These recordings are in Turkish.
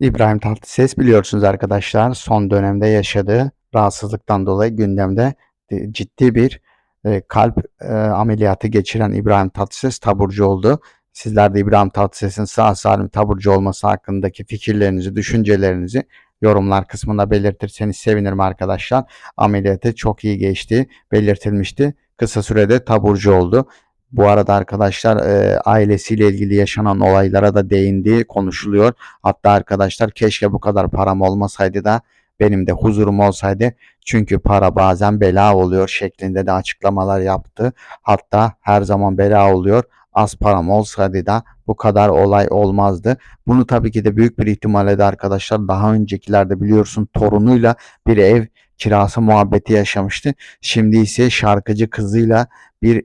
İbrahim Tatlıses biliyorsunuz arkadaşlar son dönemde yaşadığı rahatsızlıktan dolayı gündemde e, ciddi bir e, kalp e, ameliyatı geçiren İbrahim Tatlıses taburcu oldu. Sizler de İbrahim Tatlıses'in sağ salim taburcu olması hakkındaki fikirlerinizi, düşüncelerinizi yorumlar kısmında belirtirseniz sevinirim arkadaşlar. Ameliyatı çok iyi geçti, belirtilmişti. Kısa sürede taburcu oldu. Bu arada arkadaşlar e, ailesiyle ilgili yaşanan olaylara da değindiği konuşuluyor. Hatta arkadaşlar keşke bu kadar param olmasaydı da benim de huzurum olsaydı. Çünkü para bazen bela oluyor şeklinde de açıklamalar yaptı. Hatta her zaman bela oluyor. Az param olsaydı da bu kadar olay olmazdı. Bunu tabii ki de büyük bir ihtimalle de arkadaşlar daha öncekilerde biliyorsun torunuyla bir ev kirası muhabbeti yaşamıştı. Şimdi ise şarkıcı kızıyla bir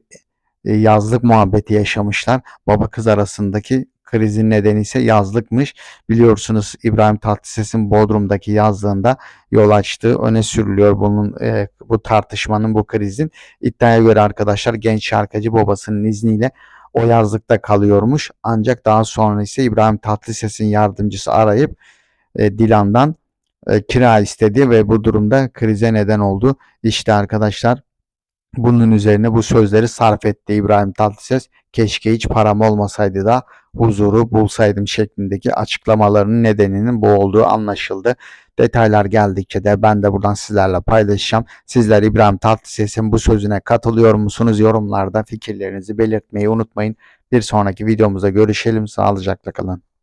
yazlık muhabbeti yaşamışlar. Baba kız arasındaki krizin nedeni ise yazlıkmış. Biliyorsunuz İbrahim Tatlıses'in Bodrum'daki yazlığında yol açtığı öne sürülüyor bunun e, bu tartışmanın bu krizin. İddiaya göre arkadaşlar genç şarkıcı babasının izniyle o yazlıkta kalıyormuş. Ancak daha sonra ise İbrahim Tatlıses'in yardımcısı arayıp e, Dilan'dan e, kira istedi ve bu durumda krize neden oldu. İşte arkadaşlar bunun üzerine bu sözleri sarf etti İbrahim Tatlıses. Keşke hiç param olmasaydı da huzuru bulsaydım şeklindeki açıklamalarının nedeninin bu olduğu anlaşıldı. Detaylar geldikçe de ben de buradan sizlerle paylaşacağım. Sizler İbrahim Tatlıses'in bu sözüne katılıyor musunuz? Yorumlarda fikirlerinizi belirtmeyi unutmayın. Bir sonraki videomuzda görüşelim. Sağlıcakla kalın.